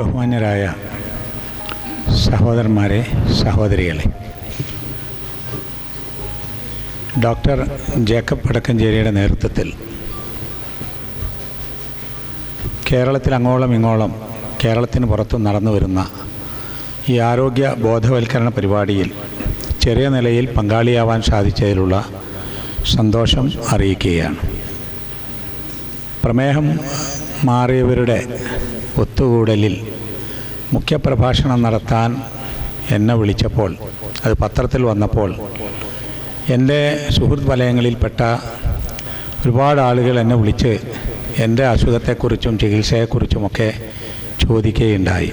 ബഹുമാന്യരായ സഹോദരന്മാരെ സഹോദരികളെ. ഡോക്ടർ ജേക്കബ് വടക്കഞ്ചേരിയുടെ നേതൃത്വത്തിൽ കേരളത്തിൽ അങ്ങോളം ഇങ്ങോളം കേരളത്തിന് പുറത്തു നടന്നു വരുന്ന ഈ ആരോഗ്യ ബോധവൽക്കരണ പരിപാടിയിൽ ചെറിയ നിലയിൽ പങ്കാളിയാവാൻ സാധിച്ചതിലുള്ള സന്തോഷം അറിയിക്കുകയാണ്. പ്രമേഹം മാറിയവരുടെ ഒത്തുകൂടലിൽ മുഖ്യപ്രഭാഷണം നടത്താൻ എന്നെ വിളിച്ചപ്പോൾ അത് പത്രത്തിൽ വന്നപ്പോൾ എന്റെ സുഹൃത്ത് വലയങ്ങളിൽപ്പെട്ട ഒരുപാട് ആളുകൾ എന്നെ വിളിച്ച് എന്റെ അസുഖത്തെക്കുറിച്ചും ചികിത്സയെക്കുറിച്ചുമൊക്കെ ചോദിക്കുകയുണ്ടായി.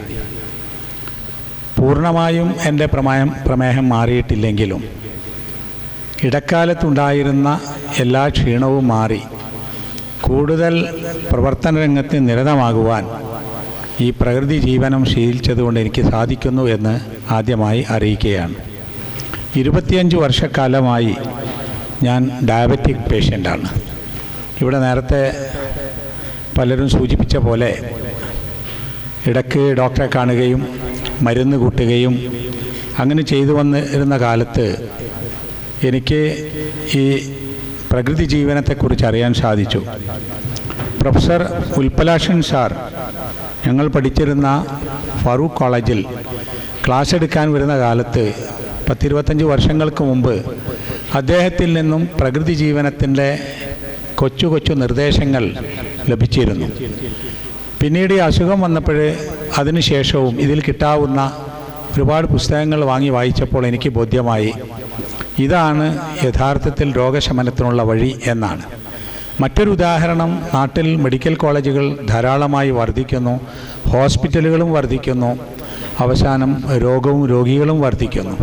പൂർണമായും എന്റെ പ്രമേയം പ്രമേഹം മാറിയിട്ടില്ലെങ്കിലും ഇടക്കാലത്തുണ്ടായിരുന്ന എല്ലാ ക്ഷീണവും മാറി കൂടുതൽ പ്രവർത്തന രംഗത്ത് നിരതമാകുവാൻ ഈ പ്രകൃതി ജീവനം ശീലിച്ചതുകൊണ്ട് എനിക്ക് സാധിക്കുന്നു എന്ന് ആദ്യമായി അറിയിക്കുകയാണ്. ഇരുപത്തിയഞ്ച് വർഷക്കാലമായി ഞാൻ ഡയബറ്റിക് പേഷ്യന്റാണ്. ഇവിടെ നേരത്തെ പലരും സൂചിപ്പിച്ച പോലെ ഇടയ്ക്ക് ഡോക്ടറെ കാണുകയും മരുന്ന് കൂട്ടുകയും അങ്ങനെ ചെയ്തു വന്നിരുന്ന കാലത്ത് എനിക്ക് ഈ പ്രകൃതി ജീവനത്തെക്കുറിച്ച് അറിയാൻ സാധിച്ചു. പ്രൊഫസർ ഉൽപ്പലാഷൻ സാർ ഞങ്ങൾ പഠിച്ചിരുന്ന ഫറൂഖ് കോളേജിൽ ക്ലാസ് എടുക്കാൻ വരുന്ന കാലത്ത് പത്തിരുപത്തഞ്ച് വർഷങ്ങൾക്ക് മുമ്പ് അദ്ദേഹത്തിൽ നിന്നും പ്രകൃതി ജീവനത്തിന്റെ കൊച്ചു കൊച്ചു നിർദ്ദേശങ്ങൾ ലഭിച്ചിരുന്നു. പിന്നീട് ഈ അസുഖം വന്നപ്പോൾ അതിനുശേഷവും ഇതിൽ കിട്ടാവുന്ന ഒരുപാട് പുസ്തകങ്ങൾ വാങ്ങി വായിച്ചപ്പോൾ എനിക്ക് ബോധ്യമായി. ഇതാണ് യഥാർത്ഥത്തിൽ രോഗശമനത്തിനുള്ള വഴി എന്നാണ്. മറ്റൊരു ഉദാഹരണം നാട്ടിൽ മെഡിക്കൽ കോളേജുകൾ ധാരാളമായി വർദ്ധിക്കുന്നു ഹോസ്പിറ്റലുകളും വർദ്ധിക്കുന്നു അവസാനം രോഗവും രോഗികളും വർദ്ധിക്കുന്നു.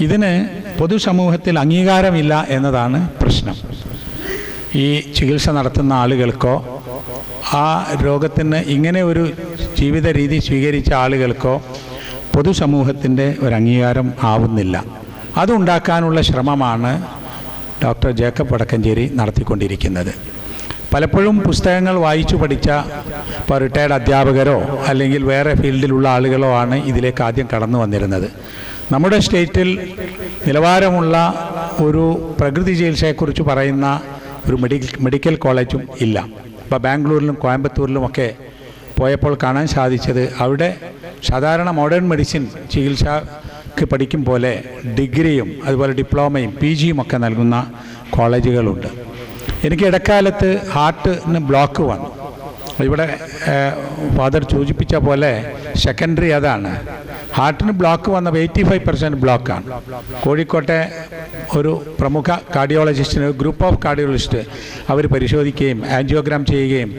ഇതിന് പൊതുസമൂഹത്തിൽ അംഗീകാരമില്ല എന്നതാണ് പ്രശ്നം. ഈ ചികിത്സ നടത്തുന്ന ആളുകൾക്കോ ആ രോഗത്തിന് ഇങ്ങനെ ഒരു ജീവിത രീതി സ്വീകരിച്ച ആളുകൾക്കോ പൊതുസമൂഹത്തിന്റെ ഒരു അംഗീകാരം ആവുന്നില്ല. അതുണ്ടാക്കാനുള്ള ശ്രമമാണ് ഡോക്ടർ ജേക്കബ് വടക്കഞ്ചേരി നടത്തിക്കൊണ്ടിരിക്കുന്നത്. പലപ്പോഴും പുസ്തകങ്ങൾ വായിച്ചു പഠിച്ച ഇപ്പോൾ റിട്ടയർഡ് അധ്യാപകരോ അല്ലെങ്കിൽ വേറെ ഫീൽഡിലുള്ള ആളുകളോ ആണ് ഇതിലേക്ക് ആദ്യം കടന്നു വന്നിരുന്നത്. നമ്മുടെ സ്റ്റേറ്റിൽ നിലവാരമുള്ള ഒരു പ്രകൃതി ചികിത്സയെക്കുറിച്ച് പറയുന്ന ഒരു മെഡിക്കൽ മെഡിക്കൽ കോളേജും ഇല്ല. ഇപ്പോൾ ബാംഗ്ലൂരിലും കോയമ്പത്തൂരിലുമൊക്കെ പോയപ്പോൾ കാണാൻ സാധിച്ചത് അവിടെ സാധാരണ മോഡേൺ മെഡിസിൻ ചികിത്സക്ക് പഠിക്കും പോലെ ഡിഗ്രിയും അതുപോലെ ഡിപ്ലോമയും പി ജിയും ഒക്കെ നൽകുന്ന കോളേജുകളുണ്ട്. എനിക്ക് ഇടക്കാലത്ത് ഹാർട്ടിന് ബ്ലോക്ക് വന്നു. ഇവിടെ ഫാദർ സൂചിപ്പിച്ച പോലെ സെക്കൻഡറി അതാണ്. ഹാർട്ടിന് ബ്ലോക്ക് വന്നപ്പോൾ എയ്റ്റി ഫൈവ് പെർസെന്റ് ബ്ലോക്കാണ്. കോഴിക്കോട്ടെ ഒരു പ്രമുഖ കാർഡിയോളജിസ്റ്റിന് ഗ്രൂപ്പ് ഓഫ് കാർഡിയോളജിസ്റ്റ് അവർ പരിശോധിക്കുകയും ആൻജിയോഗ്രാം ചെയ്യുകയും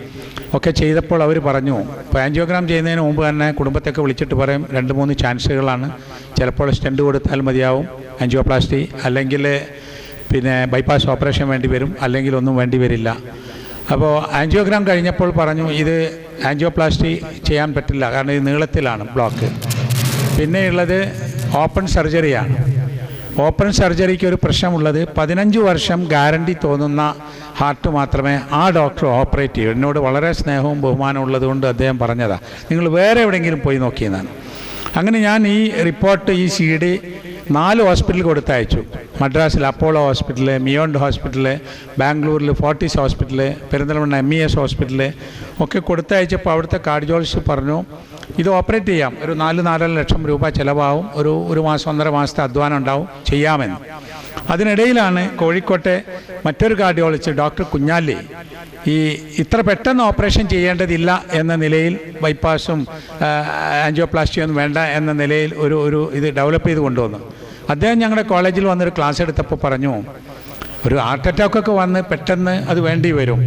ഒക്കെ ചെയ്തപ്പോൾ അവർ പറഞ്ഞു ഇപ്പോൾ ആൻജിയോഗ്രാം ചെയ്യുന്നതിന് മുമ്പ് തന്നെ കുടുംബത്തൊക്കെ വിളിച്ചിട്ട് പറയും രണ്ട് മൂന്ന് ചാൻസുകളാണ്. ചിലപ്പോൾ സ്റ്റെൻഡ് കൊടുത്താൽ മതിയാവും ആൻജിയോപ്ലാസ്റ്റി അല്ലെങ്കിൽ പിന്നെ ബൈപ്പാസ് ഓപ്പറേഷൻ വേണ്ടി വരും അല്ലെങ്കിൽ ഒന്നും വേണ്ടി വരില്ല. അപ്പോൾ ആൻജിയോഗ്രാം കഴിഞ്ഞപ്പോൾ പറഞ്ഞു ഇത് ആൻജിയോപ്ലാസ്റ്റി ചെയ്യാൻ പറ്റില്ല കാരണം ഇത് നീളത്തിലാണ് ബ്ലോക്ക്. പിന്നെയുള്ളത് ഓപ്പൺ സർജറിയാണ്. ഓപ്പൺ സർജറിക്ക് ഒരു പ്രശ്നമുള്ളത് പതിനഞ്ച് വർഷം ഗ്യാരണ്ടി തോന്നുന്ന ഹാർട്ട് മാത്രമേ ആ ഡോക്ടർ ഓപ്പറേറ്റ് ചെയ്യൂ. എന്നോട് വളരെ സ്നേഹവും ബഹുമാനവും ഉള്ളതുകൊണ്ട് അദ്ദേഹം പറഞ്ഞതാണ് നിങ്ങൾ വേറെ എവിടെയെങ്കിലും പോയി നോക്കിയതാണ് അങ്ങനെ ഞാൻ ഈ റിപ്പോർട്ട് ഈ സി ഡി നാല് ഹോസ്പിറ്റലിൽ കൊടുത്തയച്ചു. മദ്രാസിൽ അപ്പോളോ ഹോസ്പിറ്റൽ മിയോണ്ട് ഹോസ്പിറ്റൽ ബാംഗ്ലൂരിൽ Fortis hospital Perinthalmanna M E S hospital ഒക്കെ കൊടുത്തയച്ചപ്പോൾ അവിടുത്തെ കാർഡിയോളജിസ്റ്റ് പറഞ്ഞു ഇത് ഓപ്പറേറ്റ് ചെയ്യാം. ഒരു നാല് നാലര ലക്ഷം രൂപ ചിലവാകും. ഒരു ഒരു മാസം ഒന്നര മാസത്തെ അധ്വാനം ഉണ്ടാവും. ചെയ്യാമെന്ന്. അതിനിടയിലാണ് കോഴിക്കോട്ടെ മറ്റൊരു കാർഡിയോളജിസ്റ്റ് ഡോക്ടർ കുഞ്ഞാലി ഈ ഇത്ര പെട്ടെന്ന് ഓപ്പറേഷൻ ചെയ്യേണ്ടതില്ല എന്ന നിലയിൽ ബൈപ്പാസും ആൻജിയോപ്ലാസ്റ്റിയൊന്നും വേണ്ട എന്ന നിലയിൽ ഒരു ഒരു ഇത് ഡെവലപ്പ് ചെയ്ത് കൊണ്ടുവന്നു. അദ്ദേഹം ഞങ്ങളുടെ കോളേജിൽ വന്നൊരു ക്ലാസ് എടുത്തപ്പോൾ പറഞ്ഞു ഒരു ഹാർട്ട് അറ്റാക്കൊക്കെ വന്ന് പെട്ടെന്ന് അത് വേണ്ടി വരും.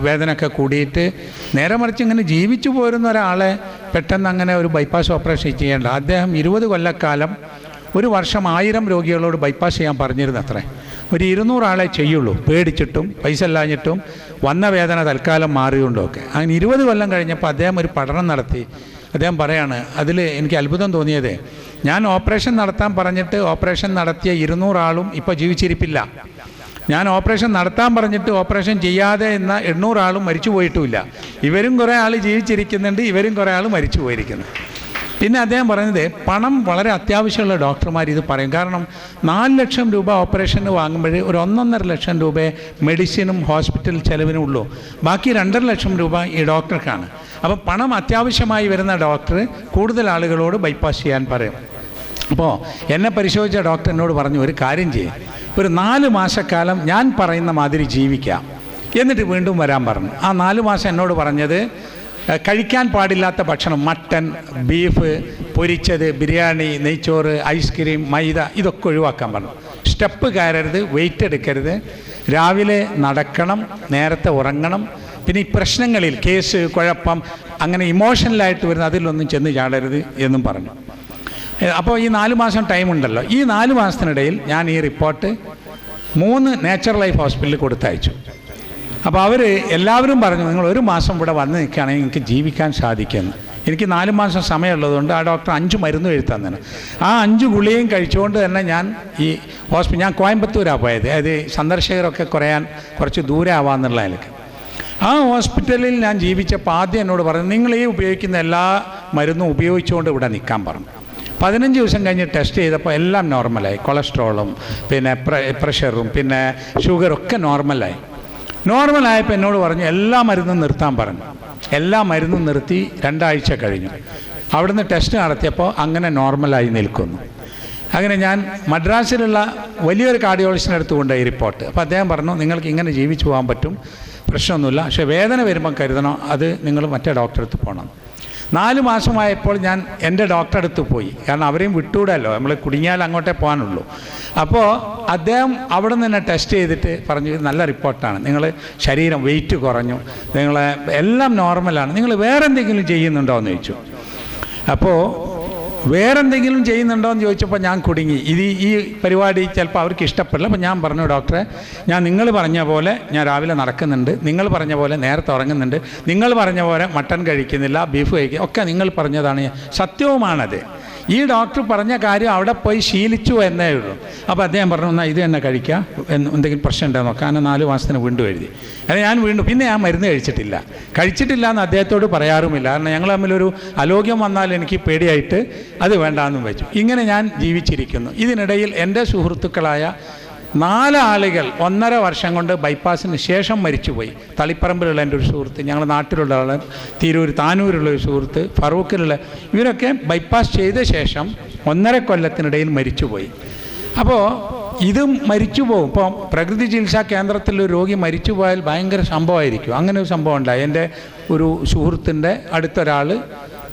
വേദനയൊക്കെ കൂടിയിട്ട് നേരെ മറിച്ച് ഇങ്ങനെ ജീവിച്ചു പോരുന്ന ഒരാളെ പെട്ടെന്ന് അങ്ങനെ ഒരു ബൈപ്പാസ് ഓപ്പറേഷൻ ചെയ്യേണ്ട. അദ്ദേഹം ഇരുപത് കൊല്ലക്കാലം ഒരു വർഷം ആയിരം രോഗികളോട് ബൈപ്പാസ് ചെയ്യാൻ പറഞ്ഞിരുന്നു അത്രേ ഒരു ഇരുന്നൂറാളെ ചെയ്യുള്ളൂ. പേടിച്ചിട്ടും പൈസ ഇല്ലാഞ്ഞിട്ടും വന്ന വേദന തൽക്കാലം മാറിയുകൊണ്ടൊക്കെ അങ്ങനെ ഇരുപത് കൊല്ലം കഴിഞ്ഞപ്പോൾ അദ്ദേഹം ഒരു പഠനം നടത്തി. അദ്ദേഹം പറയാണ് അതിൽ എനിക്ക് അത്ഭുതം തോന്നിയത്. ഞാൻ ഓപ്പറേഷൻ നടത്താൻ പറഞ്ഞിട്ട് ഓപ്പറേഷൻ നടത്തിയ ഇരുന്നൂറാളും ഇപ്പോൾ ജീവിച്ചിരിപ്പില്ല. ഞാൻ ഓപ്പറേഷൻ നടത്താൻ പറഞ്ഞിട്ട് ഓപ്പറേഷൻ ചെയ്യാതെ എന്ന എണ്ണൂറാളും മരിച്ചു പോയിട്ടുമില്ല. ഇവരും കുറേ ആൾ ജീവിച്ചിരിക്കുന്നുണ്ട് ഇവരും കുറേ ആൾ മരിച്ചു പോയിരിക്കുന്നു. പിന്നെ അദ്ദേഹം പറഞ്ഞത് പണം വളരെ അത്യാവശ്യമുള്ള ഡോക്ടർമാർ ഇത് പറയും. കാരണം നാല് ലക്ഷം രൂപ ഓപ്പറേഷന് വാങ്ങുമ്പോൾ ഒരു ഒന്നൊന്നര ലക്ഷം രൂപയെ മെഡിസിനും ഹോസ്പിറ്റൽ ചെലവിനും ഉള്ളൂ. ബാക്കി രണ്ടര ലക്ഷം രൂപ ഈ ഡോക്ടർക്കാണ്. അപ്പോൾ പണം അത്യാവശ്യമായി വരുന്ന ഡോക്ടർ കൂടുതൽ ആളുകളോട് ബൈപ്പാസ് ചെയ്യാൻ പറയും. അപ്പോൾ എന്നെ പരിശോധിച്ച ഡോക്ടർ എന്നോട് പറഞ്ഞു ഒരു കാര്യം ചെയ്യും. ഒരു നാല് മാസക്കാലം ഞാൻ പറയുന്ന മാതിരി ജീവിക്കാം. എന്നിട്ട് വീണ്ടും വരാൻ പറഞ്ഞു. ആ നാല് മാസം എന്നോട് പറഞ്ഞത് കഴിക്കാൻ പാടില്ലാത്ത ഭക്ഷണം മട്ടൻ ബീഫ് പൊരിച്ചത് ബിരിയാണി നെയ്ച്ചോറ് ഐസ്ക്രീം മൈദ ഇതൊക്കെ ഒഴിവാക്കാൻ പറഞ്ഞു. സ്റ്റെപ്പ് കയറരുത് വെയിറ്റ് എടുക്കരുത്. രാവിലെ നടക്കണം നേരത്തെ ഉറങ്ങണം. പിന്നെ ഈ പ്രശ്നങ്ങളിൽ കേസ് കുഴപ്പം അങ്ങനെ ഇമോഷണലായിട്ട് വരുന്ന അതിലൊന്നും ചെന്ന് ചാടരുത് എന്നും പറഞ്ഞു. അപ്പോൾ ഈ നാല് മാസം ടൈം ഉണ്ടല്ലോ. ഈ നാല് മാസത്തിനിടയിൽ ഞാൻ ഈ റിപ്പോർട്ട് മൂന്ന് നേച്ചർ ലൈഫ് ഹോസ്പിറ്റലിൽ കൊടുത്തയച്ചു. അപ്പോൾ അവർ എല്ലാവരും പറഞ്ഞു നിങ്ങൾ ഒരു മാസം ഇവിടെ വന്ന് നിൽക്കുകയാണെങ്കിൽ എനിക്ക് ജീവിക്കാൻ സാധിക്കുമെന്ന്. എനിക്ക് നാല് മാസം സമയമുള്ളതുകൊണ്ട് ആ ഡോക്ടർ അഞ്ച് മരുന്ന് എഴുതി തന്നെ ആ അഞ്ച് ഗുളിയും കഴിച്ചുകൊണ്ട് തന്നെ ഞാൻ ഈ ഹോസ്പിറ്റൽ ഞാൻ കോയമ്പത്തൂരാണ് പോയത്. അതായത് സന്ദർശകരൊക്കെ കുറയാൻ കുറച്ച് ദൂരെ ആവാന്നുള്ള നിലയ്ക്ക് ആ ഹോസ്പിറ്റലിൽ ഞാൻ ജീവിച്ചപ്പോൾ ആദ്യം എന്നോട് പറഞ്ഞു നിങ്ങൾ ഈ ഉപയോഗിക്കുന്ന എല്ലാ മരുന്നും ഉപയോഗിച്ചുകൊണ്ട് ഇവിടെ നിൽക്കാൻ പറഞ്ഞു. പതിനഞ്ച് ദിവസം കഴിഞ്ഞ് ടെസ്റ്റ് ചെയ്തപ്പോൾ എല്ലാം നോർമലായി കൊളസ്ട്രോളും പിന്നെ പ്രഷറും പിന്നെ ഷുഗറും ഒക്കെ നോർമലായി നോർമലായപ്പോൾ എന്നോട് പറഞ്ഞു എല്ലാ മരുന്നും നിർത്താൻ പറഞ്ഞു. എല്ലാ മരുന്നും നിർത്തി രണ്ടാഴ്ച കഴിഞ്ഞു. അവിടുന്ന് ടെസ്റ്റ് നടത്തിയപ്പോൾ അങ്ങനെ നോർമലായി നിൽക്കുന്നു. അങ്ങനെ ഞാൻ മദ്രാസിലുള്ള വലിയൊരു കാർഡിയോളജിസ്റ്റിന്റെ അടുത്ത് കൊണ്ടുപോയി റിപ്പോർട്ട് അപ്പോൾ അദ്ദേഹം പറഞ്ഞു നിങ്ങൾക്ക് ഇങ്ങനെ ജീവിച്ചു പോകാൻ പറ്റും പ്രശ്നമൊന്നുമില്ല. പക്ഷേ വേദന വരുമ്പോൾ കരുതണം. അത് നിങ്ങൾ മറ്റേ ഡോക്ടറെ അടുത്ത് പോകണം. നാല് മാസമായപ്പോൾ ഞാൻ എന്റെ ഡോക്ടറെ അടുത്ത് പോയി. കാരണം അവരെയും വിട്ടൂടല്ലോ. നമ്മൾ കുടുങ്ങിയാൽ അങ്ങോട്ടേ പോകാനുള്ളൂ. അപ്പോൾ അദ്ദേഹം അവിടെ നിന്ന് തന്നെ ടെസ്റ്റ് ചെയ്തിട്ട് പറഞ്ഞു ഇത് നല്ല റിപ്പോർട്ടാണ് നിങ്ങൾ ശരീരം വെയിറ്റ് കുറഞ്ഞു. നിങ്ങളെ എല്ലാം നോർമലാണ് നിങ്ങൾ വേറെ എന്തെങ്കിലും ചെയ്യുന്നുണ്ടോ എന്ന് ചോദിച്ചു. അപ്പോൾ വേറെന്തെങ്കിലും ചെയ്യുന്നുണ്ടോ എന്ന് ചോദിച്ചപ്പോൾ ഞാൻ കുടുങ്ങി. ഇത് ഈ- പരിപാടി ചിലപ്പോൾ അവർക്ക് ഇഷ്ടപ്പെടില്ല. അപ്പോൾ ഞാൻ പറഞ്ഞു ഡോക്ടറെ ഞാൻ നിങ്ങൾ പറഞ്ഞ പോലെ ഞാൻ രാവിലെ നടക്കുന്നുണ്ട്. നിങ്ങൾ പറഞ്ഞ പോലെ നേരത്തെ ഉറങ്ങുന്നുണ്ട്. നിങ്ങൾ പറഞ്ഞ പോലെ മട്ടൺ കഴിക്കുന്നില്ല ബീഫ് കഴിക്കുന്നില്ല ഒക്കെ നിങ്ങൾ പറഞ്ഞതാണ്. സത്യവുമാണത്. ഈ ഡോക്ടർ പറഞ്ഞ കാര്യം അവിടെ പോയി ശീലിച്ചു എന്നേ ഉള്ളൂ. അപ്പോൾ അദ്ദേഹം പറഞ്ഞു എന്നാൽ ഇത് തന്നെ കഴിക്കാം. എന്ന് എന്തെങ്കിലും പ്രശ്നം ഉണ്ടോ നോക്കാം. അങ്ങനെ നാല് മാസത്തിന് വീണ്ടും എഴുതി. അല്ലെങ്കിൽ ഞാൻ വീണ്ടും പിന്നെ ഞാൻ മരുന്ന് കഴിച്ചിട്ടില്ല. കഴിച്ചിട്ടില്ല എന്ന് അദ്ദേഹത്തോട് പറയാറുമില്ല. കാരണം ഞങ്ങൾ തമ്മിലൊരു അലോഗ്യം വന്നാൽ എനിക്ക് പേടിയായിട്ട് അത് വേണ്ടാന്നും വെച്ചു. ഇങ്ങനെ ഞാൻ ജീവിച്ചിരിക്കുന്നു. ഇതിനിടയിൽ എന്റെ സുഹൃത്തുക്കളായ നാല് ആളുകൾ ഒന്നര വർഷം കൊണ്ട് ബൈപ്പാസിന് ശേഷം മരിച്ചുപോയി. തളിപ്പറമ്പിലുള്ള എന്റെ ഒരു സുഹൃത്ത് ഞങ്ങളുടെ നാട്ടിലുള്ള ആൾ തിരൂർ താനൂരുള്ള ഒരു സുഹൃത്ത് ഫറൂഖിലുള്ള ഇവരൊക്കെ ബൈപ്പാസ് ചെയ്ത ശേഷം ഒന്നര കൊല്ലത്തിനിടയിൽ മരിച്ചുപോയി. അപ്പോൾ ഇതും മരിച്ചു പോകും ഇപ്പോൾ പ്രകൃതി ചികിത്സാ കേന്ദ്രത്തിൽ ഒരു രോഗി മരിച്ചു പോയാൽ ഭയങ്കര സംഭവമായിരിക്കും. അങ്ങനെ ഒരു സംഭവം ഉണ്ടായി. എന്റെ ഒരു സുഹൃത്തിന്റെ അടുത്തൊരാൾ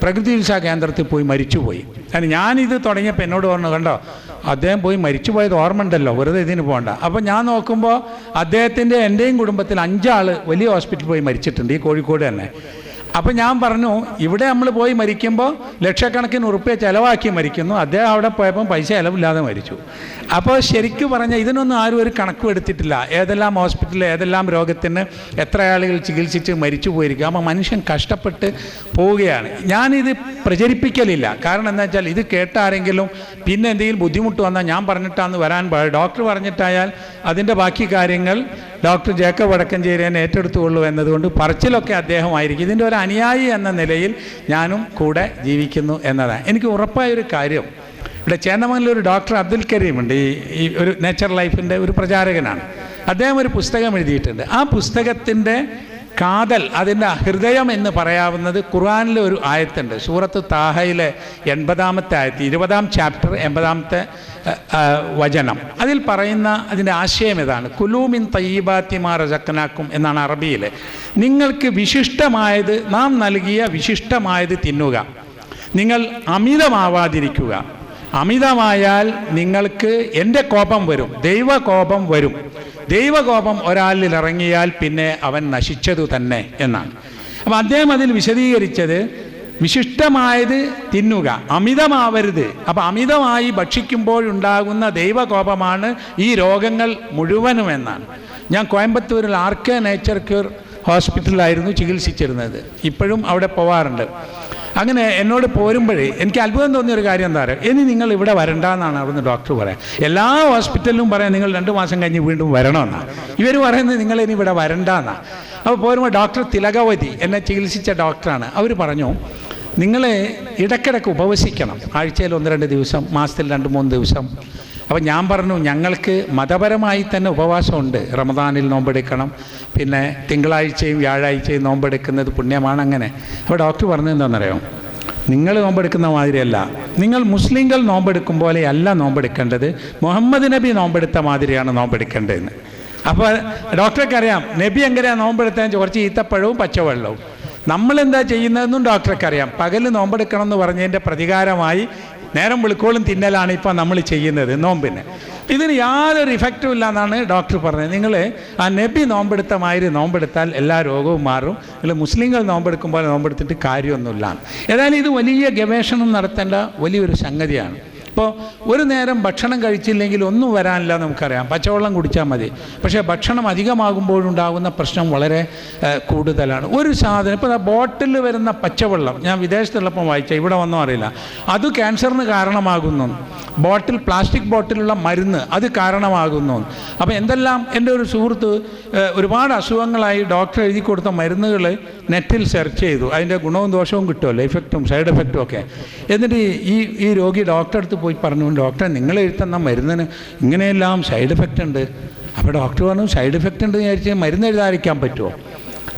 പ്രകൃതി ചികിത്സാ കേന്ദ്രത്തിൽ പോയി മരിച്ചുപോയി. കാരണം ഞാനിത് തുടങ്ങിയപ്പോൾ എന്നോട് പറഞ്ഞു കണ്ടോ അദ്ദേഹം പോയി മരിച്ചു പോയത് ഓർമ്മ ഉണ്ടല്ലോ വെറുതെ ഇതിന് പോകണ്ട. അപ്പോൾ ഞാൻ നോക്കുമ്പോൾ അദ്ദേഹത്തിന്റെ എന്റെയും കുടുംബത്തിൽ അഞ്ചാൾ വലിയ ഹോസ്പിറ്റലിൽ പോയി മരിച്ചിട്ടുണ്ട് ഈ കോഴിക്കോട് തന്നെ. അപ്പം ഞാൻ പറഞ്ഞു ഇവിടെ നമ്മൾ പോയി മരിക്കുമ്പോൾ ലക്ഷക്കണക്കിന് ഉറുപ്പ്യ ചിലവാക്കി മരിക്കുന്നു അദ്ദേഹം അവിടെ പോയപ്പോൾ പൈസ ചിലവില്ലാതെ മരിച്ചു. അപ്പോൾ ശരിക്കും പറഞ്ഞാൽ ഇതിനൊന്നും ആരും ഒരു കണക്കും എടുത്തിട്ടില്ല. ഏതെല്ലാം ഹോസ്പിറ്റലിൽ ഏതെല്ലാം രോഗത്തിന് എത്ര ആളുകൾ ചികിത്സിച്ച് മരിച്ചു പോയിരിക്കും. അപ്പോൾ മനുഷ്യൻ കഷ്ടപ്പെട്ട് പോവുകയാണ്. ഞാനിത് പ്രചരിപ്പിക്കലില്ല. കാരണം എന്താ വെച്ചാൽ ഇത് കേട്ട ആരെങ്കിലും പിന്നെ എന്തെങ്കിലും ബുദ്ധിമുട്ട് വന്നാൽ ഞാൻ പറഞ്ഞിട്ടാന്ന് വരാൻ പാടില്ല. ഡോക്ടർ പറഞ്ഞിട്ടായാൽ അതിന്റെ ബാക്കി കാര്യങ്ങൾ ഡോക്ടർ ജേക്കബ് വടക്കഞ്ചേരിയെ ഏറ്റെടുത്തുകൊള്ളൂ എന്നതുകൊണ്ട് പറച്ചിലൊക്കെ അദ്ദേഹമായിരിക്കും. ഇതിന്റെ ഒരു അനുയായി എന്ന നിലയിൽ ഞാനും കൂടെ ജീവിക്കുന്നു എന്നതാണ്. എനിക്ക് ഉറപ്പായ ഒരു കാര്യം. ഇവിടെ ചേന്നമംഗലിൽ ഒരു ഡോക്ടർ അബ്ദുൽ കരീം ഉണ്ട് ഈ ഈ ഒരു നേച്ചർ ലൈഫിന്റെ ഒരു പ്രചാരകനാണ്. അദ്ദേഹം ഒരു പുസ്തകം എഴുതിയിട്ടുണ്ട്. ആ പുസ്തകത്തിന്റെ കാതൽ അതിന്റെ ഹൃദയം എന്ന് പറയാവുന്നത് ഖുർആാനിലെ ഒരു ആയത്തുണ്ട്. സൂറത്ത് താഹയിലെ എൺപതാമത്തെ ആയത്ത് ഇരുപതാം ചാപ്റ്റർ എൺപതാമത്തെ വചനം. അതിൽ പറയുന്ന അതിന്റെ ആശയം ഇതാണ്. കുലൂമിൻ തയ്യബാത്തിമാർ ചക്കനാക്കും എന്നാണ് അറബിയിൽ നിങ്ങൾക്ക് വിശിഷ്ടമായത് നാം നൽകിയ വിശിഷ്ടമായത് തിന്നുക. നിങ്ങൾ അമിതമാവാതിരിക്കുക. അമിതമായാൽ നിങ്ങൾക്ക് എന്റെ കോപം വരും ദൈവകോപം വരും. ദൈവകോപം ഒരാളിൽ ഇറങ്ങിയാൽ പിന്നെ അവൻ നശിച്ചതു തന്നെ എന്നാണ്. അപ്പം അദ്ദേഹം അതിൽ വിശദീകരിച്ചത് വിശിഷ്ടമായത് തിന്നുക അമിതമാവരുത്. അപ്പം അമിതമായി ഭക്ഷിക്കുമ്പോഴുണ്ടാകുന്ന ദൈവകോപമാണ് ഈ രോഗങ്ങൾ മുഴുവനും എന്നാണ് ഞാൻ കോയമ്പത്തൂരിൽ ആർ കെ നേച്ചർ ക്യൂർ ഹോസ്പിറ്റലിലായിരുന്നു ചികിത്സിച്ചിരുന്നത്. ഇപ്പോഴും അവിടെ പോവാറുണ്ട്. അങ്ങനെ എന്നോട് പോരുമ്പോഴേ എനിക്ക് അത്ഭുതം തോന്നിയ ഒരു കാര്യം എന്താ പറയുക ഇനി നിങ്ങൾ ഇവിടെ വരണ്ടെന്നാണ് അവിടുന്ന് ഡോക്ടർ പറയാം. എല്ലാ ഹോസ്പിറ്റലിലും പറയാം നിങ്ങൾ രണ്ട് മാസം കഴിഞ്ഞ് വീണ്ടും വരണമെന്നാണ് ഇവർ പറയുന്നത് നിങ്ങൾ ഇനി ഇവിടെ വരണ്ടെന്നാണ് അപ്പോൾ പോരുമ്പോൾ ഡോക്ടർ തിലകവതി എന്നെ ചികിത്സിച്ച ഡോക്ടറാണ് അവർ പറഞ്ഞു നിങ്ങളെ ഇടയ്ക്കിടയ്ക്ക് ഉപവസിക്കണം. ആഴ്ചയിൽ ഒന്ന് രണ്ട് ദിവസം മാസത്തിൽ രണ്ട് മൂന്ന് ദിവസം. അപ്പോൾ ഞാൻ പറഞ്ഞു ഞങ്ങൾക്ക് മതപരമായി തന്നെ ഉപവാസമുണ്ട്. റമദാനിൽ നോമ്പെടുക്കണം. പിന്നെ തിങ്കളാഴ്ചയും വ്യാഴാഴ്ചയും നോമ്പെടുക്കുന്നത് പുണ്യമാണ് അങ്ങനെ. അപ്പോൾ ഡോക്ടർ പറഞ്ഞത് എന്താണെന്നറിയോ? നിങ്ങൾ നോമ്പെടുക്കുന്ന മാതിരിയല്ല. നിങ്ങൾ മുസ്ലിങ്ങൾ നോമ്പെടുക്കും പോലെയല്ല നോമ്പെടുക്കേണ്ടത്. മുഹമ്മദ് നബി നോമ്പെടുത്ത മാതിരിയാണ് നോമ്പെടുക്കേണ്ടതെന്ന്. അപ്പോൾ ഡോക്ടർക്ക് അറിയാം നബി എങ്ങനെയാണ് നോമ്പെടുത്താൻ കുറച്ച് ഈത്തപ്പഴവും പച്ചവെള്ളവും. നമ്മളെന്താ ചെയ്യുന്നതെന്നും ഡോക്ടർക്ക് അറിയാം. പകൽ നോമ്പെടുക്കണം എന്ന് പറഞ്ഞതിന്റെ പ്രതികാരമായി നേരം വെളുക്കോളും തിന്നലാണ് ഇപ്പോൾ നമ്മൾ ചെയ്യുന്നത് നോമ്പിന്. ഇതിന് യാതൊരു ഇഫക്റ്റും ഇല്ല എന്നാണ് ഡോക്ടർ പറഞ്ഞത്. നിങ്ങൾ ആ നബി നോമ്പെടുത്ത മാതിരി നോമ്പെടുത്താൽ എല്ലാ രോഗവും മാറും. നിങ്ങൾ മുസ്ലിങ്ങൾ നോമ്പെടുക്കുമ്പോൾ നോമ്പെടുത്തിട്ട് കാര്യമൊന്നുമില്ല. ഏതായാലും ഇത് വലിയ ഗവേഷണം നടത്തേണ്ട വലിയൊരു സംഗതിയാണ്. ഇപ്പോൾ ഒരു നേരം ഭക്ഷണം കഴിച്ചില്ലെങ്കിൽ ഒന്നും വരാനില്ല നമുക്കറിയാം. പച്ചവെള്ളം കുടിച്ചാൽ മതി. പക്ഷേ ഭക്ഷണം അധികമാകുമ്പോഴുണ്ടാകുന്ന പ്രശ്നം വളരെ കൂടുതലാണ്. ഒരു സാധനം ഇപ്പോൾ ബോട്ടിൽ വരുന്ന പച്ചവെള്ളം ഞാൻ വിദേശത്തുള്ളപ്പം വായിച്ച ഇവിടെ വന്നോ അറിയില്ല. അത് ക്യാൻസറിന് കാരണമാകുന്നു. ബോട്ടിൽ പ്ലാസ്റ്റിക് ബോട്ടിലുള്ള മരുന്ന് അത് കാരണമാകുന്നു. അപ്പോൾ എന്തെല്ലാം എന്റെ ഒരു സുഹൃത്ത് ഒരുപാട് അസുഖങ്ങളായി ഡോക്ടർ എഴുതി കൊടുത്ത മരുന്നുകൾ നെറ്റിൽ സെർച്ച് ചെയ്തു. അതിന്റെ ഗുണവും ദോഷവും കിട്ടുമല്ലോ ഇഫക്റ്റും സൈഡ് എഫക്റ്റും ഒക്കെ. എന്നിട്ട് ഈ ഈ രോഗി ഡോക്ടറെ അടുത്ത് പോയി പറഞ്ഞു ഡോക്ടർ നിങ്ങൾ എഴുതുന്ന മരുന്നിന് ഇങ്ങനെയെല്ലാം സൈഡ് എഫക്റ്റ് ഉണ്ട്. അപ്പോൾ ഡോക്ടർ പറഞ്ഞു സൈഡ് എഫക്റ്റ് ഉണ്ട് വിചാരിച്ച് മരുന്ന് എഴുതാതിരിക്കാൻ പറ്റുമോ?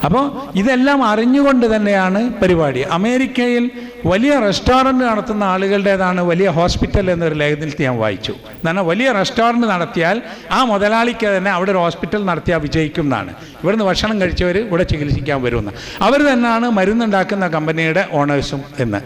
അപ്പോൾ ഇതെല്ലാം അറിഞ്ഞുകൊണ്ട് തന്നെയാണ് പരിപാടി. അമേരിക്കയിൽ വലിയ റെസ്റ്റോറന്റ് നടത്തുന്ന ആളുകളുടേതാണ് വലിയ ഹോസ്പിറ്റൽ എന്നൊരു ലേഖനത്തിൽ ഞാൻ വായിച്ചു. എന്നാൽ വലിയ റെസ്റ്റോറന്റ് നടത്തിയാൽ ആ മുതലാളിക്ക് തന്നെ അവിടെ ഒരു ഹോസ്പിറ്റൽ നടത്തിയാൽ വിജയിക്കും എന്നാണ് ഇവിടുന്ന് ഭക്ഷണം കഴിച്ചവർ ഇവിടെ ചികിത്സിക്കാൻ വരുമെന്ന്. അവർ തന്നെയാണ് മരുന്നുണ്ടാക്കുന്ന കമ്പനിയുടെ ഓണേഴ്സും എന്ന്.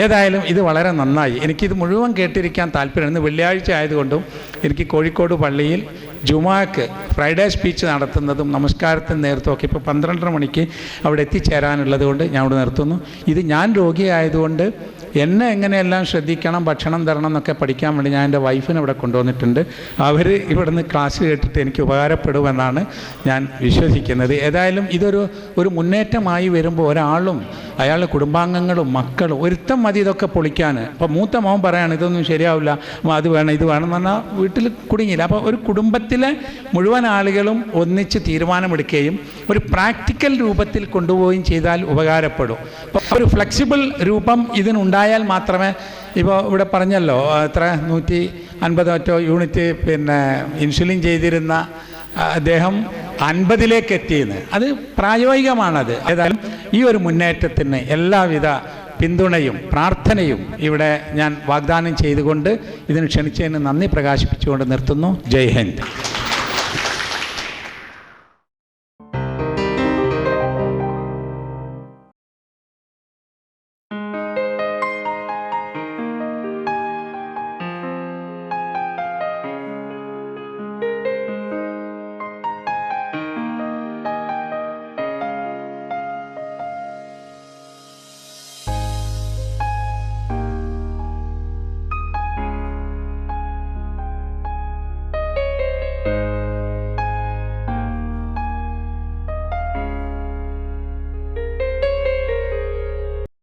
ഏതായാലും ഇത് വളരെ നന്നായി. എനിക്കിത് മുഴുവൻ കേട്ടിരിക്കാൻ താല്പര്യം ഇന്ന് വെള്ളിയാഴ്ച ആയതുകൊണ്ടും എനിക്ക് കോഴിക്കോട് പള്ളിയിൽ ജുമാക്ക് ഫ്രൈഡേ സ്പീച്ച് നടത്തുന്നതും നമസ്കാരത്തിന് നേരത്തുമൊക്കെ ഇപ്പോൾ പന്ത്രണ്ടര മണിക്ക് അവിടെ എത്തിച്ചേരാനുള്ളത് കൊണ്ട് ഞാൻ അവിടെ നിർത്തുന്നു. ഇത് ഞാൻ രോഗിയായതുകൊണ്ട് എന്നെ എങ്ങനെയെല്ലാം ശ്രദ്ധിക്കണം ഭക്ഷണം തരണം എന്നൊക്കെ പഠിക്കാൻ വേണ്ടി ഞാൻ എന്റെ വൈഫിനെ ഇവിടെ കൊണ്ടുവന്നിട്ടുണ്ട്. അവർ ഇവിടുന്ന് ക്ലാസ് കേട്ടിട്ട് എനിക്ക് ഉപകാരപ്പെടുമെന്നാണ് ഞാൻ വിശ്വസിക്കുന്നത്. ഏതായാലും ഇതൊരു ഒരു മുന്നേറ്റമായി വരുമ്പോൾ ഒരാളും അയാളുടെ കുടുംബാംഗങ്ങളും മക്കളും ഒരുത്തം മതി ഇതൊക്കെ പൊളിക്കാൻ. അപ്പോൾ മൂത്ത മോൻ പറയാണ് ഇതൊന്നും ശരിയാവില്ല. അത് വേണം ഇത് വേണം. എന്ന് പറഞ്ഞാൽ വീട്ടിൽ കുടുങ്ങിയില്ല. അപ്പോൾ ഒരു കുടുംബത്തിലെ മുഴുവൻ ആളുകളും ഒന്നിച്ച് തീരുമാനമെടുക്കുകയും ഒരു പ്രാക്ടിക്കൽ രൂപത്തിൽ കൊണ്ടുപോവുകയും ചെയ്താൽ ഉപകാരപ്പെടും. അപ്പോൾ ഒരു ഫ്ലെക്സിബിൾ രൂപം ഇതിനുണ്ടായാൽ മാത്രമേ ഇപ്പോൾ ഇവിടെ പറഞ്ഞല്ലോ എത്ര? നൂറ്റി അൻപത് യൂണിറ്റ് പിന്നെ ഇൻസുലിൻ ചെയ്തിരുന്ന അദ്ദേഹം അൻപതിലേക്ക് എത്തിയെന്ന്. അത് പ്രായോഗികമാണത്. ഏതായാലും ഈ ഒരു മുന്നേറ്റത്തിന് എല്ലാവിധ പിന്തുണയും പ്രാർത്ഥനയും ഇവിടെ ഞാൻ വാഗ്ദാനം ചെയ്തുകൊണ്ട് ഇതിന് ക്ഷണിച്ചതിന് നന്ദി പ്രകാശിപ്പിച്ചുകൊണ്ട് നിർത്തുന്നു. ജയ് ഹിന്ദ്.